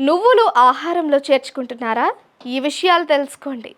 నువ్వులు ఆహారంలో చేర్చుకుంటున్నారా? ఈ విషయాలు తెలుసుకోండి.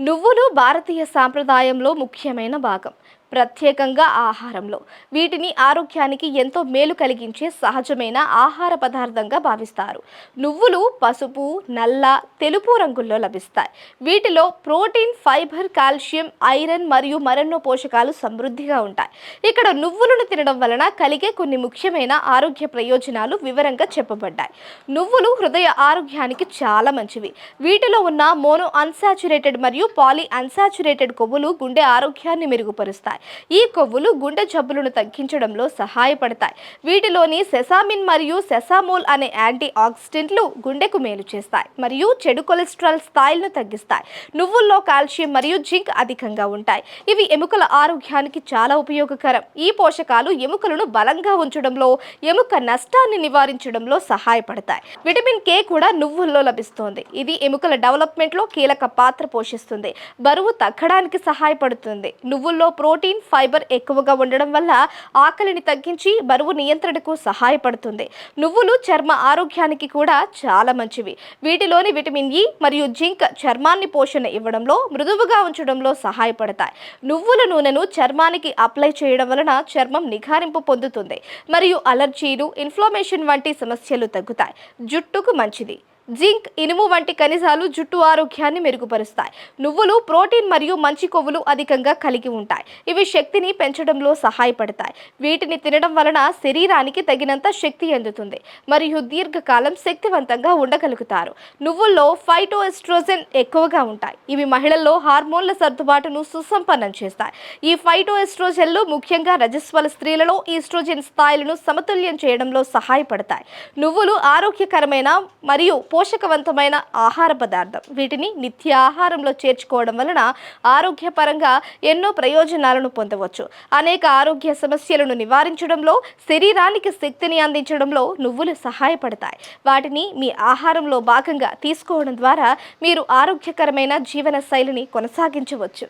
నువ్వులు భారతీయ సాంప్రదాయంలో ముఖ్యమైన భాగం. ప్రత్యేకంగా ఆహారంలో. వీటిని ఆరోగ్యానికి ఎంతో మేలు కలిగించే సహజమైన ఆహార పదార్థంగా భావిస్తారు. నువ్వులు పసుపు నల్ల తెలుపు రంగుల్లో లభిస్తాయి. వీటిలో ప్రోటీన్ ఫైబర్ కాల్షియం ఐరన్ మరియు మరెన్నో పోషకాలు సమృద్ధిగా ఉంటాయి. ఇక్కడ నువ్వులను తినడం వలన కలిగే కొన్ని ముఖ్యమైన ఆరోగ్య ప్రయోజనాలు వివరంగా చెప్పబడ్డాయి. నువ్వులు హృదయ ఆరోగ్యానికి చాలా మంచివి. వీటిలో ఉన్న మోనో అన్సాచురేటెడ్ మరియు పాలీ అన్సాచురేటెడ్ కొవ్వులు గుండె ఆరోగ్యాన్ని మెరుగుపరుస్తాయి. ఈ కొవ్వులు గుండె జబ్బులను తగ్గించడంలో సహాయపడతాయి. వీటిలోని సెసామిన్ మరియు సెసామోల్ అనే యాంటీ ఆక్సిడెంట్లు గుండెకు మేలు చేస్తాయి మరియు చెడు కొలెస్ట్రాల్ స్థాయిలను తగ్గిస్తాయి. నువ్వుల్లో కాల్షియం మరియు జింక్ అధికంగా ఉంటాయి. ఇవి ఎముకల ఆరోగ్యానికి చాలా ఉపయోగకరం. ఈ పోషకాలు ఎముకలను బలంగా ఉంచడంలో ఎముక నష్టాన్ని నివారించడంలో సహాయపడతాయి. విటమిన్ కే కూడా నువ్వుల్లో లభిస్తుంది. ఇది ఎముకల డెవలప్మెంట్లో కీలక పాత్ర పోషిస్తుంది. బరువు తగ్గడానికి సహాయపడుతుంది. నువ్వుల్లో ప్రోటీన్ ప్రోటీన్ ఫైబర్ ఎక్కువగా ఉండడం వల్ల ఆకలిని తగ్గించి బరువు నియంత్రణకు సహాయపడుతుంది. నువ్వులు చర్మ ఆరోగ్యానికి కూడా చాలా మంచివి. వీటిలోని విటమిన్ ఇ మరియు జింక్ చర్మాన్ని పోషణ ఇవ్వడంలో మృదువుగా ఉంచడంలో సహాయపడతాయి. నువ్వుల నూనెను చర్మానికి అప్లై చేయడం వలన చర్మం నిఘారింపు పొందుతుంది. మరియు అలర్జీలు ఇన్ఫ్లమేషన్ వంటి సమస్యలు తగ్గుతాయి. జుట్టుకు మంచిది. జింక్ ఇనుము వంటి ఖనిజాలు జుట్టు ఆరోగ్యాన్ని మెరుగుపరుస్తాయి. నువ్వులు ప్రోటీన్ మరియు మంచి కొవ్వులు అధికంగా కలిగి ఉంటాయి. ఇవి శక్తిని పెంచడంలో సహాయపడతాయి. వీటిని తినడం వలన శరీరానికి తగినంత శక్తి అందుతుంది. మరియు దీర్ఘకాలం శక్తివంతంగా ఉండగలుగుతారు. నువ్వుల్లో ఫైటో ఎస్ట్రోజెన్ ఎక్కువగా ఉంటాయి. ఇవి మహిళల్లో హార్మోన్ల సర్దుబాటును సుసంపన్నం చేస్తాయి. ఈ ఫైటో ఎస్ట్రోజెన్లు ముఖ్యంగా రజస్వల స్త్రీలలో ఈస్ట్రోజెన్ స్థాయిలను సమతుల్యం చేయడంలో సహాయపడతాయి. నువ్వులు ఆరోగ్యకరమైన మరియు పోషకవంతమైన ఆహార పదార్థం. వీటిని నిత్య ఆహారంలో చేర్చుకోవడం వలన ఆరోగ్యపరంగా ఎన్నో ప్రయోజనాలను పొందవచ్చు. అనేక ఆరోగ్య సమస్యలను నివారించడంలో శరీరానికి శక్తిని అందించడంలో నువ్వులు సహాయపడతాయి. వాటిని మీ ఆహారంలో భాగంగా తీసుకోవడం ద్వారా మీరు ఆరోగ్యకరమైన జీవన శైలిని కొనసాగించవచ్చు.